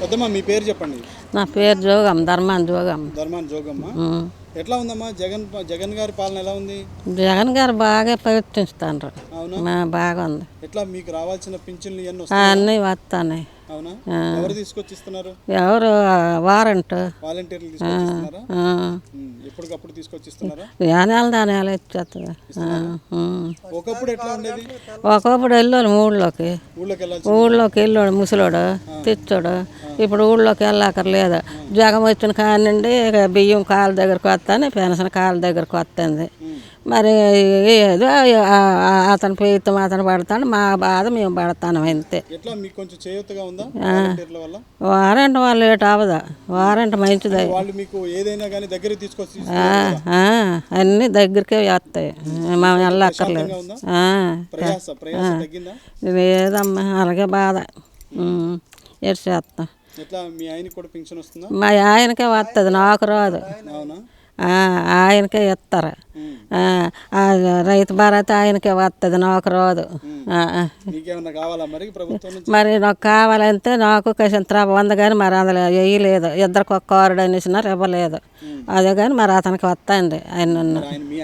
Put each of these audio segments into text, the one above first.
పెద్దమ్మ మీ పేరు చెప్పండి. నా పేరు జోగం ధర్మాన్ జోగం. ధర్మాన్ జోగమ్మ. ఎట్లా ఉందమ్మా? జగన్ జగన్ గారి పాలన ఎలా ఉంది? జగన్ గారు బాగా ప్రయత్నిస్తాండ్రు. అవునా? మా బాగుంది. ఎట్లా మీకు రావాల్సిన పింఛన్లు అన్నీ వస్తాయి అవునా? ఎవరు తీసుకొచ్చి ఇస్తున్నారు ఎవరు వారంట్. వాలంటీర్లు ఎప్పటికప్పుడు తీసుకొచ్చి ఇస్తున్నారా యానాలు దానాలు ఇచ్చేస్తుంది ఒకప్పుడు ఎట్లా ఉండేది? ఒకప్పుడు వెళ్ళాను ఊళ్ళోకి ఊళ్ళోకి ఊళ్ళోకి వెళ్ళాడు ముసలోడు తెచ్చాడు. ఇప్పుడు ఊళ్ళోకి వెళ్ళక్కర్లేదు. జగం వచ్చిన కానిండి ఇక బియ్యం కాళ్ళ దగ్గరకు వస్తాను పెన్షన్ కాళ్ళ దగ్గరకు వస్తుంది. మరి ఏదో అతను పేరుతో అతను పడతాడు మా బాధ మేము పడతాను అంతే. వారంట్ వాళ్ళు ఏటు అవదా వారంట్ మంచిది. అన్నీ దగ్గరికే వస్తాయి. మేము వెళ్ళక్కర్లేదు. లేదమ్మా అలాగే బాధ. ఎటు చేస్తాం ఎట్లా మీ ఆయనకి కూడా పింఛన్ వస్తుందా? మా ఆయనకే వస్తుంది నాకు రాదు. అవునా? ఆయనకే ఇస్తారు రైతు భారత్ ఆయనకే వస్తుంది నాకు రాదు. కావాలా మరి నాకు కావాలంటే నాకు కసింత వంద కానీ మరి అందులో వేయలేదు. ఇద్దరికి ఒక కారుడు అనేసినారు ఇవ్వలేదు. అదే కానీ మరి అతనికి వస్తుంది ఆయన మీ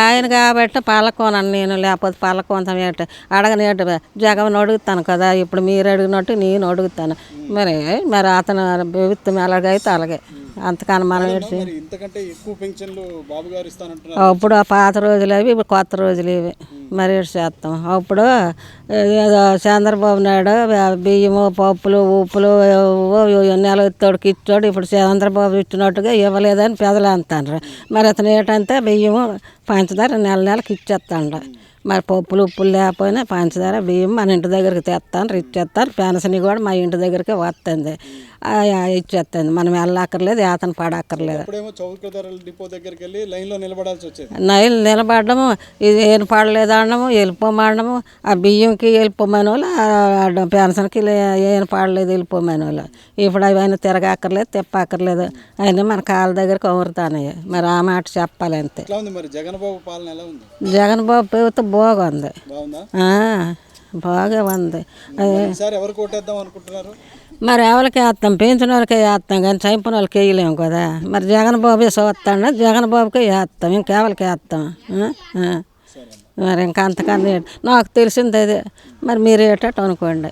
ఆయనే కాబట్టి పలకోనని నేను లేకపోతే పలకోంతం ఏంటి? అడగనేటి జగన్ అడుగుతాను కదా ఇప్పుడు మీరు అడిగినట్టు నేను అడుగుతాను. మరి మరి అతను ప్రభుత్వం ఎలాగైతే అలాగే. అంతకన్నా మనం ఏంటి ఇంతకంటే ఎక్కువ పెన్షన్లు బాబు గారు ఇస్తానంటున్నారు. అప్పుడు ఆ పాత రోజులు అవి ఇప్పుడు కొత్త రోజులు ఇవి. మరి ఏంటి చేస్తాం. అప్పుడు ఏదో చంద్రబాబు నాయుడు బియ్యము పప్పులు ఉప్పులు నెల తోడికి ఇచ్చాడు ఇప్పుడు చంద్రబాబు ఇచ్చినట్టుగా ఇవ్వలేదని పెదలు అంటారు మరి అతను ఏంటంటే బియ్యము పంచదార నెల నెలకి ఇచ్చేస్తాడు. మరి పప్పులు ఉప్పులు లేకపోయినా పంచదార బియ్యం మన ఇంటి దగ్గరికి తెస్తాను ఇచ్చేస్తారు పెన్షన్ కూడా మా ఇంటి దగ్గరికి వస్తుంది. ఇచ్చేస్తుంది మనం వెళ్ళక్కర్లేదు ఏతను పడక్కర్లేదు. డిపో దగ్గరికి వెళ్ళి లైన్లో నిలబడాల్సి వచ్చేది. నైలు నిలబడము ఇది ఏం పడలేదు అనడము వెళ్ళిపోమనడము ఆ బియ్యంకి వెళ్ళిపోమని వాళ్ళు పెన్షన్కి ఏం పడలేదు వెళ్ళిపోమని వాళ్ళు ఇప్పుడు అవన్నీ తిరగక్కర్లేదు తిప్పక్కర్లేదు. అవన్నీ మన కాళ్ళ దగ్గర కవురుతాయి మరి ఆ మాట చెప్పాలి అంతే. ఎట్లా ఉంది మరి? జగన్ బాబు పాలన ఎలా ఉంది? జగన్ బాబు ప్రభుత్వం బాగుంది. బాగా ఉంది. ఎవరు కోటేద్దాం అనుకుంటున్నారు? మరి ఎవరికి వేస్తాం? పెంచిన వాళ్ళకే వేస్తాం కానీ చంపిన వాళ్ళకి వేయలేము కదా. మరి జగన్ బాబే చూస్తాడు జగన్ బాబుకే వేస్తాం. ఇంకెవరికి వేస్తాం? మరి ఇంకా అంతకన్నా నాకు తెలిసింది అదే. మరి మీరు ఏటట్టు అనుకోండి.